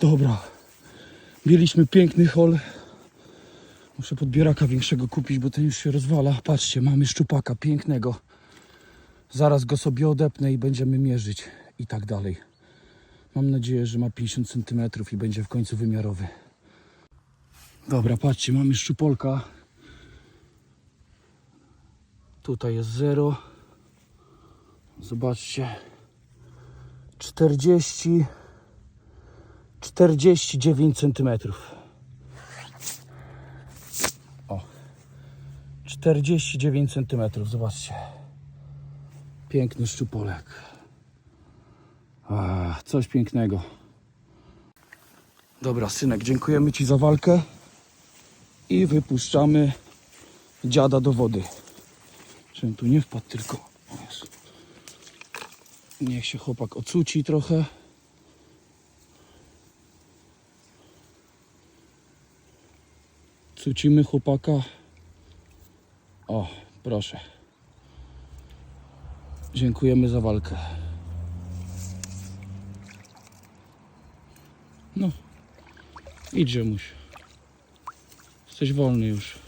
Dobra. Mieliśmy piękny hol. Muszę podbieraka większego kupić, bo ten już się rozwala. Patrzcie, mamy szczupaka pięknego. Zaraz go sobie odepnę i będziemy mierzyć i tak dalej. Mam nadzieję, że ma 50 cm i będzie w końcu wymiarowy. Dobra, patrzcie, mamy szczupolka. Tutaj jest 0. Zobaczcie. 40 49 cm. O. 49 cm, zobaczcie. Piękny szczupolek. A, coś pięknego. Dobra, synek, dziękujemy Ci za walkę i wypuszczamy dziada do wody. Żebym tu nie wpadł tylko. Niech się chłopak ocuci trochę. Cucimy chłopaka. O, proszę. Dziękujemy za walkę. No, idź, Muś. Jesteś wolny już.